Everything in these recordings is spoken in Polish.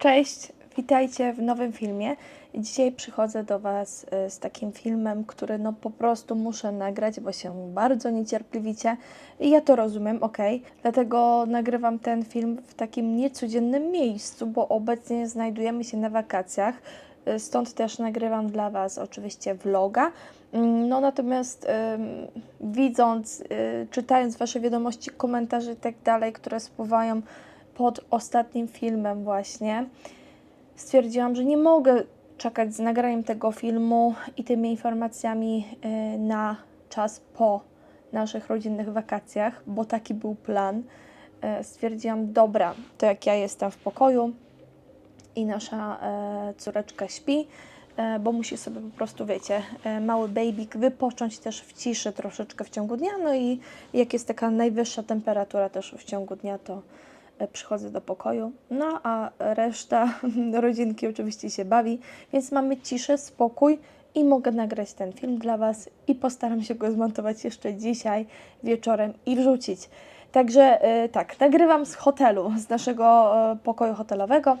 Cześć, witajcie w nowym filmie. Dzisiaj przychodzę do Was e, z takim filmem, który no po prostu muszę nagrać, bo się bardzo niecierpliwicie i ja to rozumiem, ok. Dlatego nagrywam ten film w takim niecodziennym miejscu, bo obecnie znajdujemy się na wakacjach. e, Stąd też nagrywam dla Was oczywiście vloga. Mm, No natomiast widząc, y, czytając Wasze wiadomości, komentarze i tak dalej, które spływają pod ostatnim filmem właśnie, stwierdziłam, że nie mogę czekać z nagraniem tego filmu i tymi informacjami y, na czas po naszych rodzinnych wakacjach, bo taki był plan. Y, Stwierdziłam, dobra, to jak ja jestem w pokoju i nasza e, córeczka śpi, bo musi sobie po prostu, wiecie, mały babyk wypocząć też w ciszy troszeczkę w ciągu dnia, no i jak jest taka najwyższa temperatura też w ciągu dnia, to przychodzę do pokoju, no a reszta rodzinki oczywiście się bawi, więc mamy ciszę, spokój i mogę nagrać ten film dla Was i postaram się go zmontować jeszcze dzisiaj wieczorem i wrzucić. Także e, tak, nagrywam z hotelu, z naszego e, pokoju hotelowego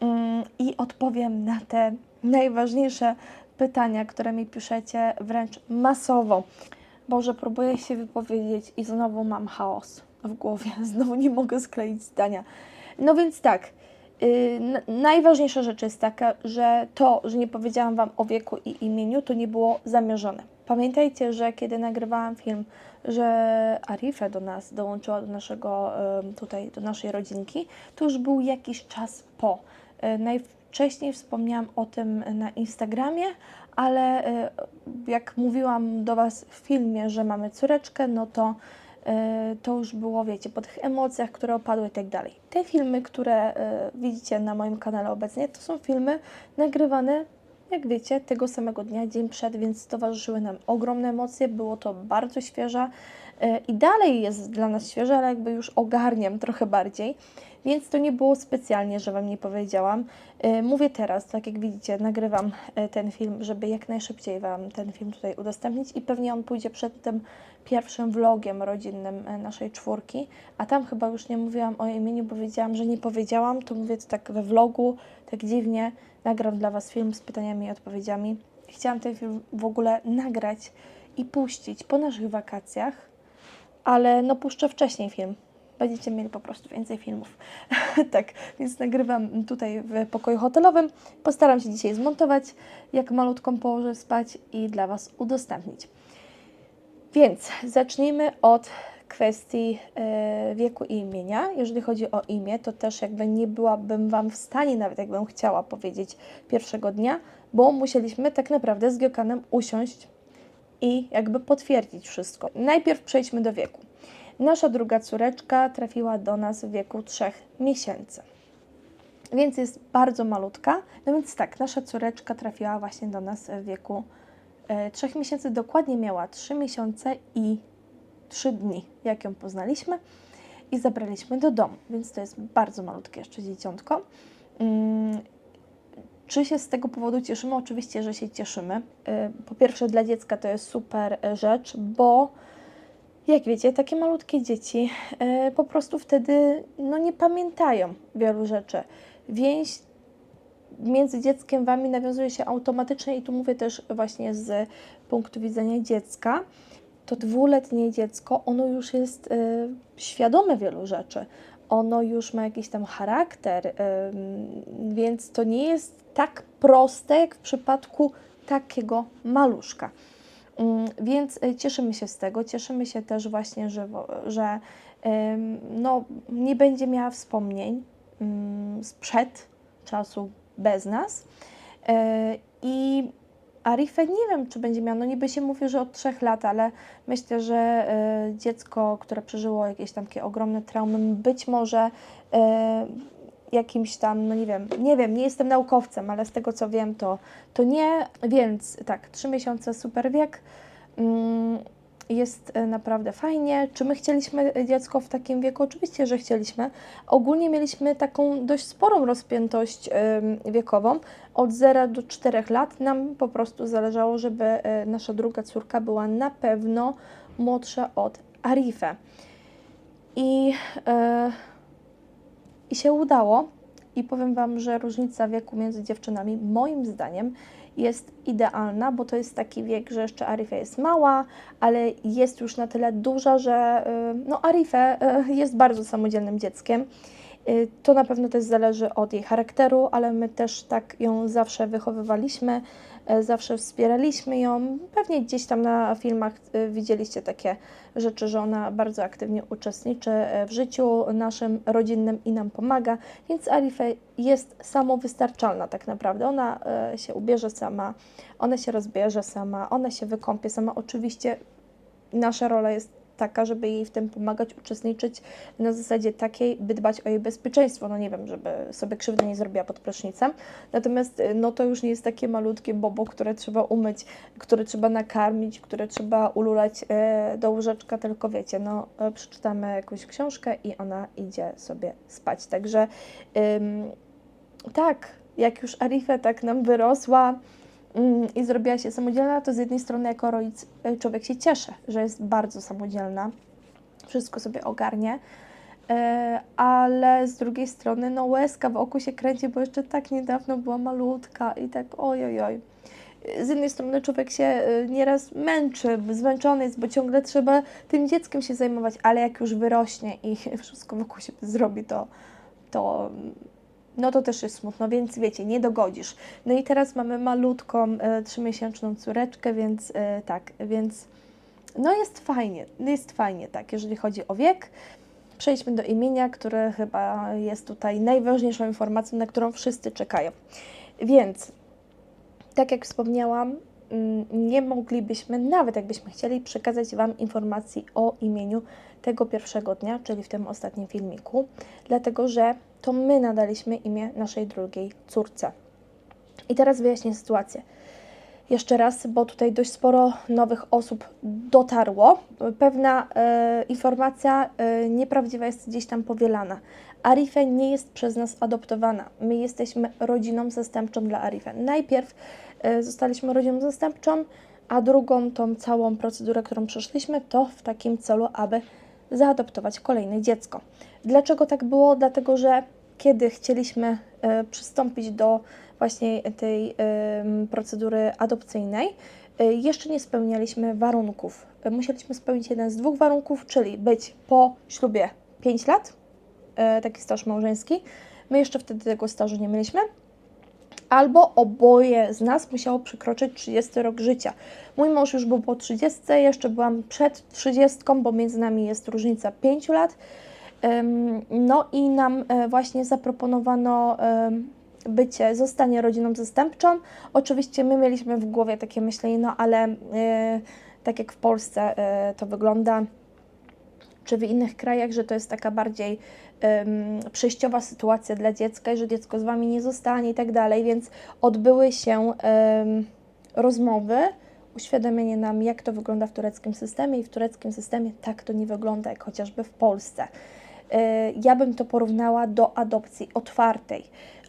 mm, i odpowiem na te najważniejsze pytania, które mi piszecie wręcz masowo. Boże, próbuję się wypowiedzieć i znowu mam chaos w głowie, znowu nie mogę skleić zdania. No więc tak, n- najważniejsza rzecz jest taka, że to, że nie powiedziałam Wam o wieku i imieniu, to nie było zamierzone. Pamiętajcie, że kiedy nagrywałam film, że Arife do nas dołączyła do naszego, tutaj, do naszej rodzinki, to już był jakiś czas po. Y, Najwcześniej wspomniałam o tym na Instagramie, ale y, jak mówiłam do Was w filmie, że mamy córeczkę, no to y, to już było, wiecie, po tych emocjach, które opadły i tak dalej. Te filmy, które y, widzicie na moim kanale obecnie, to są filmy nagrywane, jak wiecie, tego samego dnia, dzień przed, więc towarzyszyły nam ogromne emocje, było to bardzo świeże y, i dalej jest dla nas świeże, ale jakby już ogarniam trochę bardziej. Więc to nie było specjalnie, że Wam nie powiedziałam. Y, Mówię teraz, tak jak widzicie, nagrywam y, ten film, żeby jak najszybciej Wam ten film tutaj udostępnić i pewnie on pójdzie przed tym pierwszym vlogiem rodzinnym y, naszej czwórki, a tam chyba już nie mówiłam o imieniu, bo wiedziałam, że nie powiedziałam, to mówię to tak we vlogu, tak dziwnie, nagram dla Was film z pytaniami i odpowiedziami. Chciałam ten film w ogóle nagrać i puścić po naszych wakacjach, ale no puszczę wcześniej film. Będziecie mieli po prostu więcej filmów. tak, więc nagrywam tutaj w pokoju hotelowym. Postaram się dzisiaj zmontować, jak malutką położę spać i dla Was udostępnić. Więc zacznijmy od kwestii e, wieku i imienia. Jeżeli chodzi o imię, to też jakby nie byłabym Wam w stanie, nawet jakbym chciała powiedzieć pierwszego dnia, bo musieliśmy tak naprawdę z Giokanem usiąść i jakby potwierdzić wszystko. Najpierw przejdźmy do wieku. Nasza druga córeczka trafiła do nas w wieku 3 miesięcy. Więc jest bardzo malutka. No więc tak, nasza córeczka trafiła właśnie do nas w wieku e, 3 miesięcy. Dokładnie miała 3 miesiące i 3 dni, jak ją poznaliśmy i zabraliśmy do domu. Więc to jest bardzo malutkie jeszcze dzieciątko. Mm, czy się z tego powodu cieszymy? Oczywiście, że się cieszymy. E, Po pierwsze, dla dziecka to jest super e, rzecz, bo jak wiecie, takie malutkie dzieci e, po prostu wtedy no, nie pamiętają wielu rzeczy. Więź między dzieckiem wami nawiązuje się automatycznie i tu mówię też właśnie z punktu widzenia dziecka. To dwuletnie dziecko, ono już jest e, świadome wielu rzeczy. Ono już ma jakiś tam charakter, em, więc to nie jest tak proste jak w przypadku takiego maluszka. Mm, Więc y, cieszymy się z tego. Cieszymy się też właśnie, że, że no, nie będzie miała wspomnień ym, sprzed czasu bez nas. E, I Arifę nie wiem, czy będzie miała, no niby się mówi, że od trzech lat, ale myślę, że e, dziecko, które przeżyło jakieś tam takie ogromne traumy, być może e, jakimś tam, no nie wiem, nie wiem, nie jestem naukowcem, ale z tego co wiem, to, to nie, więc tak, trzy miesiące super wiek. Mm, Jest e, naprawdę fajnie. Czy my chcieliśmy dziecko w takim wieku? Oczywiście, że chcieliśmy. Ogólnie mieliśmy taką dość sporą rozpiętość wiekową. Od 0 do 4 lat nam po prostu zależało, żeby e, nasza druga córka była na pewno młodsza od Arifę. I, e, I się udało. i powiem Wam, że różnica wieku między dziewczynami moim zdaniem jest idealna, bo to jest taki wiek, że jeszcze Arife jest mała, ale jest już na tyle duża, że y, no Arife y, jest bardzo samodzielnym dzieckiem. Y, To na pewno też zależy od jej charakteru, ale my też tak ją zawsze wychowywaliśmy, e, zawsze wspieraliśmy ją. Pewnie gdzieś tam na filmach y, widzieliście takie rzeczy, że ona bardzo aktywnie uczestniczy w życiu naszym rodzinnym i nam pomaga, więc Arife jest samowystarczalna tak naprawdę. Ona się ubierze sama, ona się rozbierze sama, ona się wykąpie sama. Oczywiście nasza rola jest taka, żeby jej w tym pomagać, uczestniczyć na zasadzie takiej, by dbać o jej bezpieczeństwo. No nie wiem, żeby sobie krzywdy nie zrobiła pod prysznicem. Natomiast y, no to już nie jest takie malutkie bobo, które trzeba umyć, które trzeba nakarmić, które trzeba ululać e, do łóżeczka, tylko wiecie, no e, przeczytamy jakąś książkę i ona idzie sobie spać. Także ym, tak, jak już Arife tak nam wyrosła, i zrobiła się samodzielna, to z jednej strony jako rodzic y, człowiek się cieszy, że jest bardzo samodzielna, wszystko sobie ogarnie, e, ale z drugiej strony no łezka w oku się kręci, bo jeszcze tak niedawno była malutka i tak ojojoj. Z jednej strony człowiek się y, nieraz męczy, zmęczony jest, bo ciągle trzeba tym dzieckiem się zajmować, ale jak już wyrośnie i wszystko wokół się zrobi, to, to no to też jest smutno, więc wiecie, nie dogodzisz. No i teraz mamy malutką, e, trzymiesięczną córeczkę, więc e, tak, więc no jest fajnie, jest fajnie, tak, jeżeli chodzi o wiek. Przejdźmy do imienia, które chyba jest tutaj najważniejszą informacją, na którą wszyscy czekają. Więc, tak jak wspomniałam, mm, nie moglibyśmy, nawet jakbyśmy chcieli, przekazać Wam informacji o imieniu tego pierwszego dnia, czyli w tym ostatnim filmiku, dlatego że to my nadaliśmy imię naszej drugiej córce. I teraz wyjaśnię sytuację. Jeszcze raz, bo tutaj dość sporo nowych osób dotarło. Pewna e, informacja e, nieprawdziwa jest gdzieś tam powielana. Arife nie jest przez nas adoptowana. My jesteśmy rodziną zastępczą dla Arife. Najpierw e, zostaliśmy rodziną zastępczą, a drugą tą całą procedurę, którą przeszliśmy, to w takim celu, aby zaadoptować kolejne dziecko. Dlaczego tak było? Dlatego, że kiedy chcieliśmy e, przystąpić do właśnie tej em, procedury adopcyjnej, e, jeszcze nie spełnialiśmy warunków. E, Musieliśmy spełnić jeden z dwóch warunków, czyli być po ślubie 5 lat, e, taki staż małżeński. My jeszcze wtedy tego stażu nie mieliśmy. Albo oboje z nas musiało przekroczyć 30 rok życia. Mój mąż już był po 30, jeszcze byłam przed 30, bo między nami jest różnica 5 lat. No i nam e, właśnie zaproponowano bycie, zostanie rodziną zastępczą. Oczywiście my mieliśmy w głowie takie myślenie, no ale e, tak jak w Polsce e, to wygląda, czy w innych krajach, że to jest taka bardziej em, przejściowa sytuacja dla dziecka i że dziecko z Wami nie zostanie i tak dalej, więc odbyły się em, rozmowy, uświadomienie nam, jak to wygląda w tureckim systemie i w tureckim systemie tak to nie wygląda, jak chociażby w Polsce. E, Ja bym to porównała do adopcji otwartej.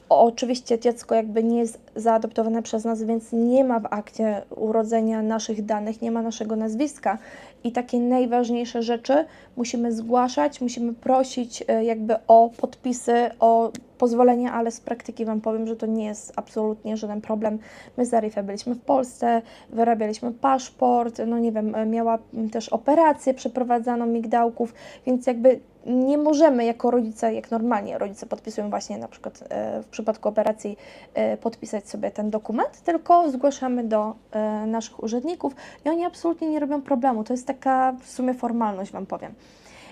Oczywiście dziecko jakby nie jest zaadoptowane przez nas, więc nie ma w akcie urodzenia naszych danych, nie ma naszego nazwiska. I takie najważniejsze rzeczy musimy zgłaszać, musimy prosić e, jakby o podpisy, o pozwolenie, ale z praktyki Wam powiem, że to nie jest absolutnie żaden problem. My z Arifę byliśmy w Polsce, wyrabialiśmy paszport, no nie wiem, miała też operację przeprowadzaną migdałków, więc jakby nie możemy jako rodzice, jak normalnie rodzice podpisują właśnie na przykład e, w przypadku operacji e, podpisać sobie ten dokument, tylko zgłaszamy do e, naszych urzędników i oni absolutnie nie robią problemu. To jest taka w sumie formalność, Wam powiem.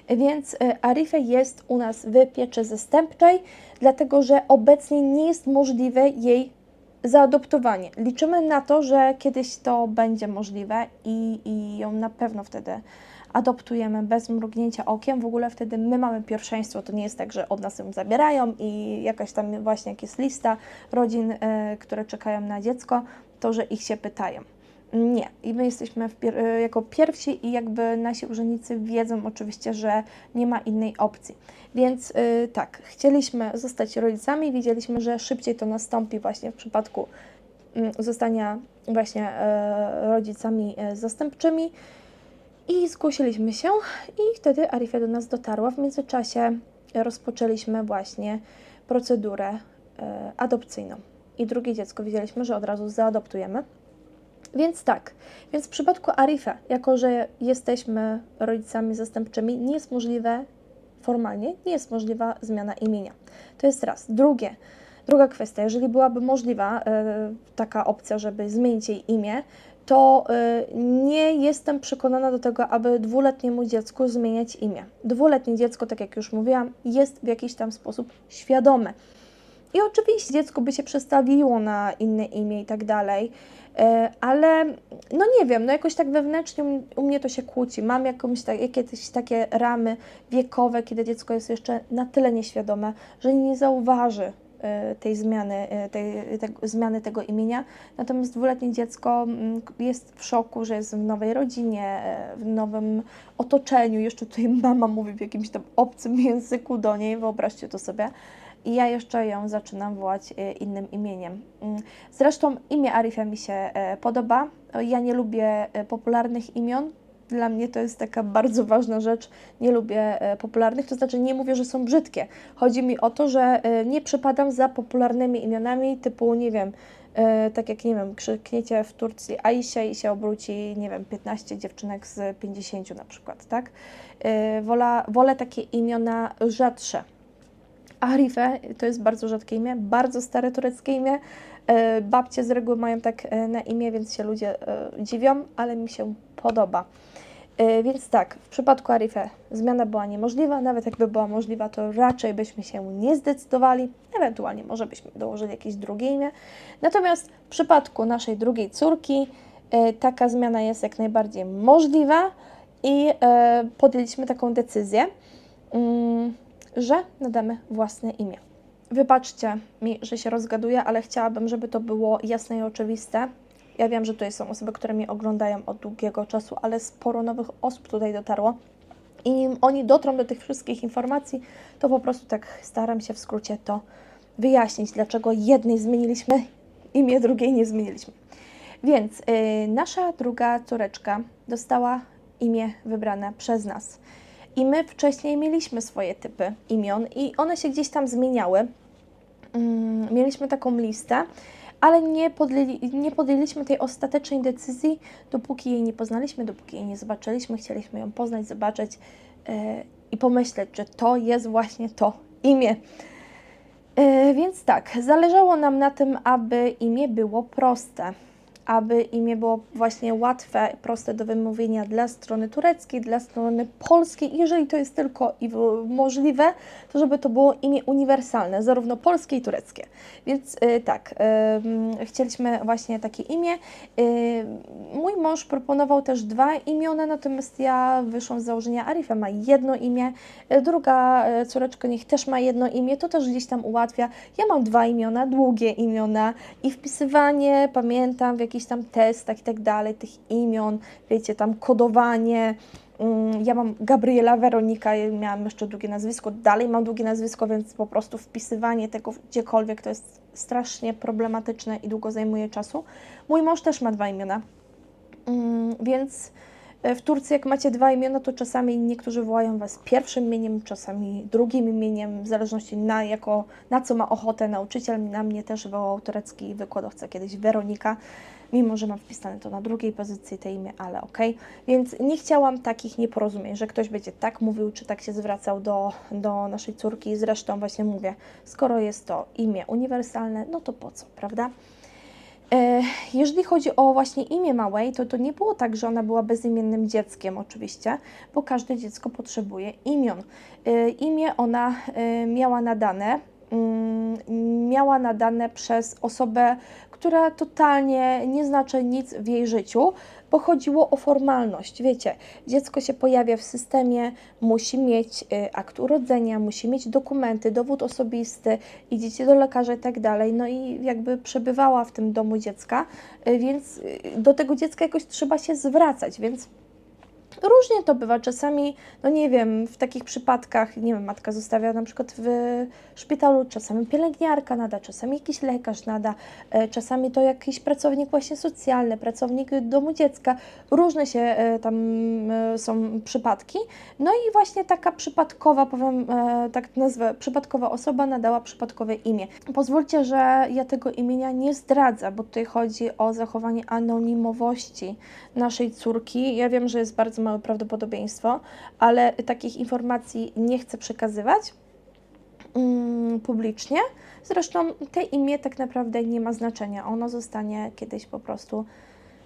Więc e, Arife jest u nas w pieczy zastępczej, dlatego że obecnie nie jest możliwe jej zaadoptowanie. Liczymy na to, że kiedyś to będzie możliwe i, i ją na pewno wtedy adoptujemy bez mrugnięcia okiem. W ogóle wtedy my mamy pierwszeństwo. To nie jest tak, że od nas ją zabierają i jakaś tam właśnie jak jest lista rodzin, e, które czekają na dziecko, to że ich się pytają. Nie. I my jesteśmy pier- e, jako pierwsi i jakby nasi urzędnicy wiedzą oczywiście, że nie ma innej opcji. Więc y, tak, chcieliśmy zostać rodzicami, wiedzieliśmy, że szybciej to nastąpi właśnie w przypadku mm, zostania właśnie e, rodzicami e, zastępczymi. I zgłosiliśmy się i wtedy Arifia do nas dotarła. W międzyczasie rozpoczęliśmy właśnie procedurę e, adopcyjną. I drugie dziecko wiedzieliśmy, że od razu zaadoptujemy. Więc tak, więc w przypadku Arifa, jako że jesteśmy rodzicami zastępczymi, nie jest możliwe formalnie, nie jest możliwa zmiana imienia. To jest raz. Drugie, druga kwestia, jeżeli byłaby możliwa e, taka opcja, żeby zmienić jej imię, to e, nie jestem przekonana do tego, aby dwuletniemu dziecku zmieniać imię. Dwuletnie dziecko, tak jak już mówiłam, jest w jakiś tam sposób świadome. I oczywiście dziecko by się przestawiło na inne imię i tak dalej, ale no nie wiem, no jakoś tak wewnętrznie u- mnie to się kłóci. Mam jakąś tak, jakieś takie ramy wiekowe, kiedy dziecko jest jeszcze na tyle nieświadome, że nie zauważy e, tej zmiany, e, tej, tego, zmiany tego imienia. Natomiast dwuletnie dziecko jest w szoku, że jest w nowej rodzinie, e, w nowym otoczeniu. Jeszcze tutaj mama mówi w jakimś tam obcym języku do niej, wyobraźcie to sobie i ja jeszcze ją zaczynam wołać e, innym imieniem. Mm, Zresztą imię Arifia mi się e, podoba. Ja nie lubię e, popularnych imion. Dla mnie to jest taka bardzo ważna rzecz. Nie lubię popularnych, to znaczy nie mówię, że są brzydkie. Chodzi mi o to, że nie przypadam za popularnymi imionami typu, nie wiem, tak jak, nie wiem, krzykniecie w Turcji Aisha i się obróci, nie wiem, 15 dziewczynek z 50 na przykład, tak? Wola, wolę takie imiona rzadsze. Arife to jest bardzo rzadkie imię, bardzo stare tureckie imię. E, Babcie z reguły mają tak e, na imię, więc się ludzie e, dziwią, ale mi się podoba. Więc tak, w przypadku Arife zmiana była niemożliwa, nawet jakby była możliwa, to raczej byśmy się nie zdecydowali, ewentualnie może byśmy dołożyli jakieś drugie imię. Natomiast w przypadku naszej drugiej córki taka zmiana jest jak najbardziej możliwa i podjęliśmy taką decyzję. Że nadamy własne imię. Wybaczcie mi, że się rozgaduję, ale chciałabym, żeby to było jasne i oczywiste. Ja wiem, że tutaj są osoby, które mnie oglądają od długiego czasu, ale sporo nowych osób tutaj dotarło. I nim oni dotrą do tych wszystkich informacji, to po prostu tak staram się w skrócie to wyjaśnić, dlaczego jednej zmieniliśmy imię, drugiej nie zmieniliśmy. Więc y, nasza druga córeczka dostała imię wybrane przez nas. I my wcześniej mieliśmy swoje typy imion i one się gdzieś tam zmieniały. Mm, Mieliśmy taką listę, ale nie, podjęli, nie podjęliśmy tej ostatecznej decyzji, dopóki jej nie poznaliśmy, dopóki jej nie zobaczyliśmy. Chcieliśmy ją poznać, zobaczyć yy, i pomyśleć, że to jest właśnie to imię. Yy, więc tak, zależało nam na tym, aby imię było proste aby imię było właśnie łatwe, proste do wymówienia dla strony tureckiej, dla strony polskiej. Jeżeli to jest tylko możliwe, to żeby to było imię uniwersalne, zarówno polskie i tureckie. Więc y, tak, y, chcieliśmy właśnie takie imię. Y, mój mąż proponował też dwa imiona, natomiast ja wyszłam z założenia Arifa ma jedno imię, druga córeczka niech też ma jedno imię, to też gdzieś tam ułatwia. Ja mam dwa imiona, długie imiona i wpisywanie, pamiętam, w jakichś tam testach i tak dalej, tych imion, wiecie, tam kodowanie. Mm, Ja mam Gabriela Weronika, miałam jeszcze długie nazwisko, dalej mam długie nazwisko, więc po prostu wpisywanie tego gdziekolwiek to jest strasznie problematyczne i długo zajmuje czasu. Mój mąż też ma dwa imiona, Mm, więc e, w Turcji jak macie dwa imiona, to czasami niektórzy wołają Was pierwszym imieniem, czasami drugim imieniem, w zależności na, jako, na co ma ochotę nauczyciel. Na mnie też wołał turecki wykładowca kiedyś Weronika, mimo że mam wpisane to na drugiej pozycji te imię, ale okej. Więc nie chciałam takich nieporozumień, że ktoś będzie tak mówił, czy tak się zwracał do, do naszej córki. Zresztą właśnie mówię, skoro jest to imię uniwersalne, no to po co, prawda? E, Jeżeli chodzi o właśnie imię małej, to to nie było tak, że ona była bezimiennym dzieckiem oczywiście, bo każde dziecko potrzebuje imion. E, Imię ona e, miała nadane, mm, miała nadane przez osobę, która totalnie nie znaczy nic w jej życiu, bo chodziło o formalność. Wiecie, dziecko się pojawia w systemie, musi mieć y, akt urodzenia, musi mieć dokumenty, dowód osobisty, idziecie do lekarza i tak dalej. No i jakby przebywała w tym domu dziecka, y, więc y, do tego dziecka jakoś trzeba się zwracać, więc różnie to bywa. Czasami, no nie wiem, w takich przypadkach, nie wiem, matka zostawia na przykład w szpitalu, czasami pielęgniarka nada, czasami jakiś lekarz nada, e, czasami to jakiś pracownik właśnie socjalny, pracownik domu dziecka. Różne się e, tam e, są przypadki. No i właśnie taka przypadkowa, powiem tak nazwę, przypadkowa osoba nadała przypadkowe imię. Pozwólcie, że ja tego imienia nie zdradzę, bo tutaj chodzi o zachowanie anonimowości naszej córki. Ja wiem, że jest bardzo małe prawdopodobieństwo, ale takich informacji nie chcę przekazywać mm, publicznie. Zresztą te imię tak naprawdę nie ma znaczenia. Ono zostanie kiedyś po prostu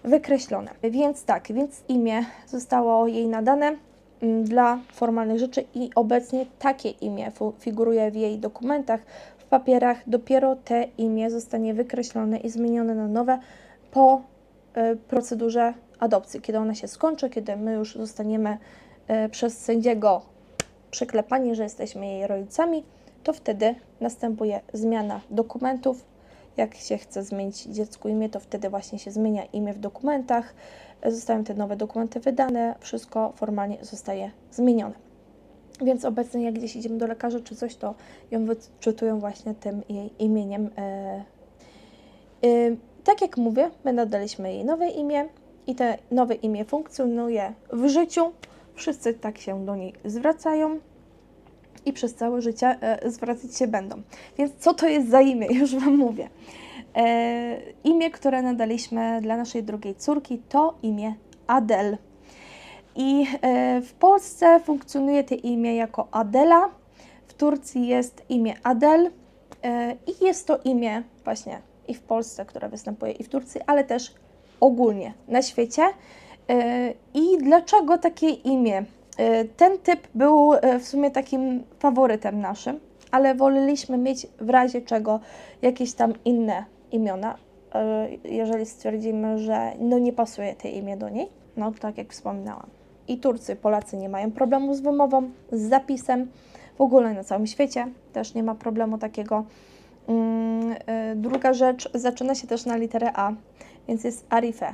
wykreślone. Więc tak, więc imię zostało jej nadane mm, dla formalnych rzeczy i obecnie takie imię figuruje w jej dokumentach, w papierach. Dopiero te imię zostanie wykreślone i zmienione na nowe po y, procedurze adopcji. Kiedy ona się skończy, kiedy my już zostaniemy y, przez sędziego przyklepani, że jesteśmy jej rodzicami, to wtedy następuje zmiana dokumentów. Jak się chce zmienić dziecku imię, to wtedy właśnie się zmienia imię w dokumentach. Zostają te nowe dokumenty wydane, wszystko formalnie zostaje zmienione. Więc obecnie, jak gdzieś idziemy do lekarza czy coś, to ją wyczytują właśnie tym jej imieniem. E, e, tak jak mówię, my nadaliśmy jej nowe imię i to nowe imię funkcjonuje w życiu. Wszyscy tak się do niej zwracają i przez całe życie e, zwracać się będą. Więc co to jest za imię? Już Wam mówię. E, imię, które nadaliśmy dla naszej drugiej córki, to imię Adel. I e, w Polsce funkcjonuje to imię jako Adela, w Turcji jest imię Adel e, i jest to imię właśnie i w Polsce, które występuje i w Turcji, ale też ogólnie na świecie. E, I dlaczego takie imię? E, Ten typ był e, w sumie takim faworytem naszym, ale woleliśmy mieć w razie czego jakieś tam inne imiona, jeżeli stwierdzimy, że no nie pasuje te imię do niej, no tak jak wspominałam. I Turcy, Polacy nie mają problemu z wymową, z zapisem, w ogóle na całym świecie też nie ma problemu takiego. Mm, Druga rzecz zaczyna się też na literę A, więc jest Arife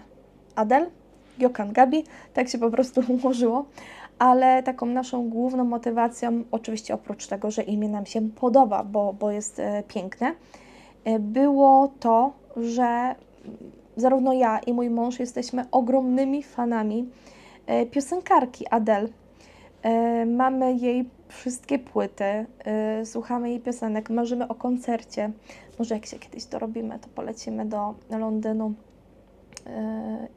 Adel, Gökhan Gabi, tak się po prostu ułożyło. Ale taką naszą główną motywacją, oczywiście oprócz tego, że imię nam się podoba, bo, bo jest e, piękne, e, było to, że zarówno ja i mój mąż jesteśmy ogromnymi fanami e, piosenkarki Adele. Mamy jej wszystkie płyty, słuchamy jej piosenek, marzymy o koncercie. Może jak się kiedyś dorobimy, to polecimy do Londynu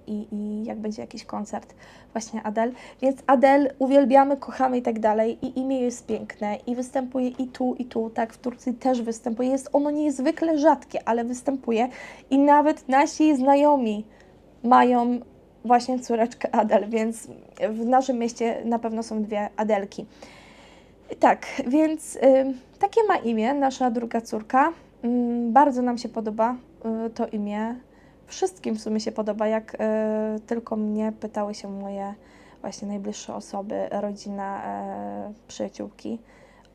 i, i jak będzie jakiś koncert właśnie Adele. Więc Adele uwielbiamy, kochamy i tak dalej. I imię jest piękne i występuje i tu, i tu, tak, w Turcji też występuje. Jest ono niezwykle rzadkie, ale występuje i nawet nasi znajomi mają właśnie córeczkę Adel, więc w naszym mieście na pewno są dwie Adelki. Tak, więc y, takie ma imię nasza druga córka. Bardzo nam się podoba y, to imię. Wszystkim w sumie się podoba, jak y, tylko mnie pytały się moje właśnie najbliższe osoby, rodzina, e, przyjaciółki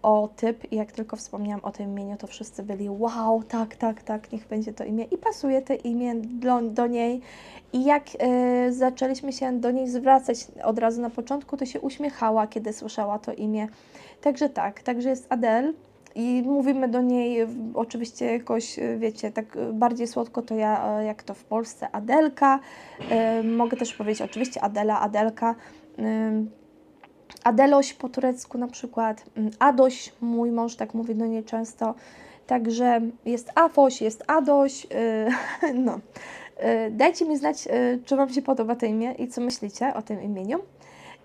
o typ. I jak tylko wspomniałam o tym imieniu, to wszyscy byli wow, tak, tak, tak, niech będzie to imię. I pasuje to imię do, do niej. I jak e, zaczęliśmy się do niej zwracać od razu na początku, to się uśmiechała, kiedy słyszała to imię. Także tak, także jest Adele i mówimy do niej oczywiście jakoś, e, wiecie, tak e, bardziej słodko to ja, e, jak to w Polsce, Adelka. Mogę też powiedzieć oczywiście Adela, Adelka. Adeloś po turecku na przykład, mm, Adoś, mój mąż tak mówi do niej często. Także jest Afoś, jest Adoś, no. Dajcie mi znać, czy Wam się podoba to imię i co myślicie o tym imieniu.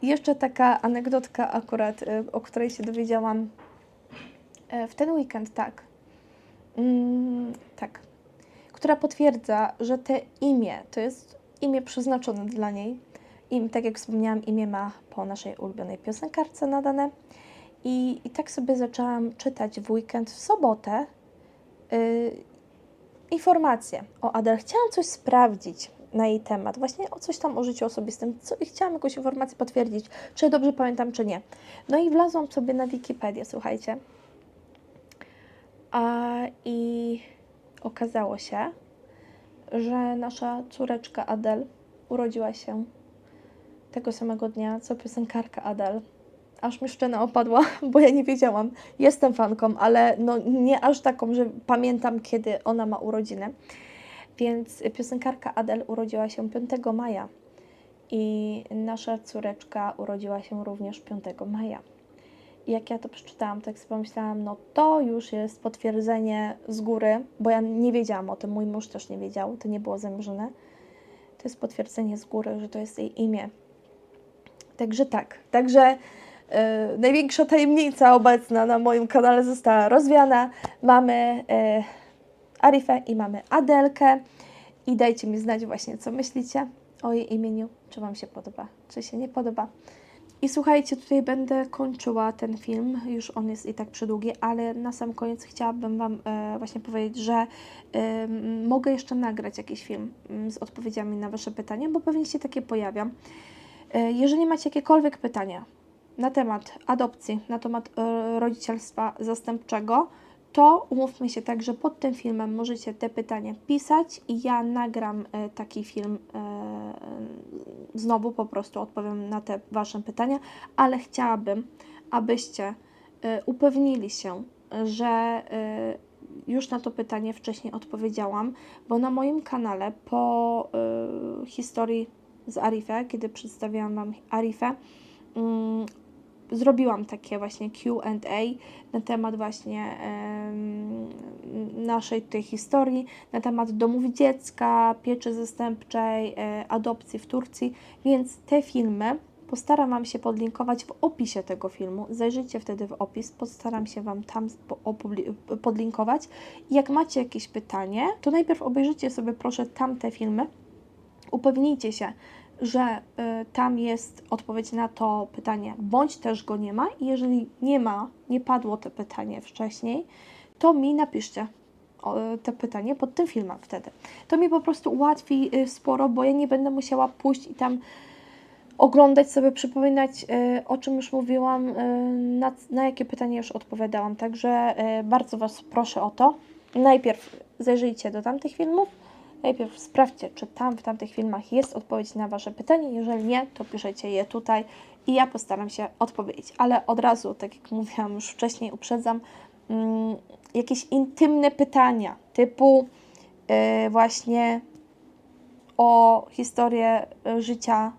I jeszcze taka anegdotka akurat, o której się dowiedziałam w ten weekend, tak. Mm, tak. Która potwierdza, że te imię to jest imię przeznaczone dla niej. I tak jak wspomniałam, imię ma po naszej ulubionej piosenkarce nadane. I, I tak sobie zaczęłam czytać w weekend, w sobotę, yy, informacje o Adele. Chciałam coś sprawdzić na jej temat, właśnie o coś tam o życiu osobistym, co, i chciałam jakąś informację potwierdzić, czy dobrze pamiętam, czy nie. No i wlazłam sobie na Wikipedię, słuchajcie. I okazało się, że nasza córeczka Adele urodziła się tego samego dnia, co piosenkarka Adele. Aż mi szczena opadła, bo ja nie wiedziałam. Jestem fanką, ale no nie aż taką, że pamiętam, kiedy ona ma urodziny. Więc piosenkarka Adele urodziła się 5 maja i nasza córeczka urodziła się również 5 maja. Jak ja to przeczytałam, tak sobie pomyślałam, no to już jest potwierdzenie z góry, bo ja nie wiedziałam o tym, mój mąż też nie wiedział, to nie było zamierzone. To jest potwierdzenie z góry, że to jest jej imię. Także tak, także e, największa tajemnica obecna na moim kanale została rozwiana. Mamy e, Arifę i mamy Adelkę. I dajcie mi znać właśnie, co myślicie o jej imieniu, czy Wam się podoba, czy się nie podoba. I słuchajcie, tutaj będę kończyła ten film, już on jest i tak przedługi, ale na sam koniec chciałabym Wam e, właśnie powiedzieć, że e, mogę jeszcze nagrać jakiś film z odpowiedziami na Wasze pytania, bo pewnie się takie pojawią. E, jeżeli macie jakiekolwiek pytania na temat adopcji, na temat e, rodzicielstwa zastępczego, to umówmy się tak, że pod tym filmem możecie te pytania pisać i ja nagram e, taki film. E, znowu po prostu odpowiem na te Wasze pytania, ale chciałabym, abyście e, upewnili się, że e, już na to pytanie wcześniej odpowiedziałam, bo na moim kanale po e, historii z Arifę, kiedy przedstawiałam Wam Arifę, mm, zrobiłam takie właśnie Q&A na temat właśnie naszej tej historii, na temat domów dziecka, pieczy zastępczej, e, adopcji w Turcji, więc te filmy postaram Wam się podlinkować w opisie tego filmu. Zajrzyjcie wtedy w opis, postaram się Wam tam podlinkować. Jak macie jakieś pytanie, to najpierw obejrzyjcie sobie proszę tamte filmy, upewnijcie się, że y, tam jest odpowiedź na to pytanie, bądź też go nie ma. I jeżeli nie ma, nie padło to pytanie wcześniej, to mi napiszcie o, te pytanie pod tym filmem wtedy. To mi po prostu ułatwi y, sporo, bo ja nie będę musiała pójść i tam oglądać sobie, przypominać, y, o czym już mówiłam, na, na jakie pytania już odpowiadałam. Także bardzo Was proszę o to. Najpierw zajrzyjcie do tamtych filmów, Najpierw sprawdźcie, czy tam w tamtych filmach jest odpowiedź na Wasze pytanie. Jeżeli nie, to piszecie je tutaj i ja postaram się odpowiedzieć. Ale od razu, tak jak mówiłam już wcześniej, uprzedzam, mm, jakieś intymne pytania typu yy, właśnie o historię y, życia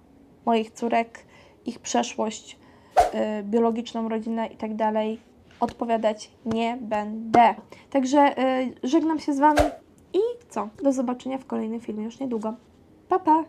moich córek, ich przeszłość, y, biologiczną rodzinę i tak odpowiadać nie będę. Także y, żegnam się z Wami co? Do zobaczenia w kolejnym filmie już niedługo. Pa, pa!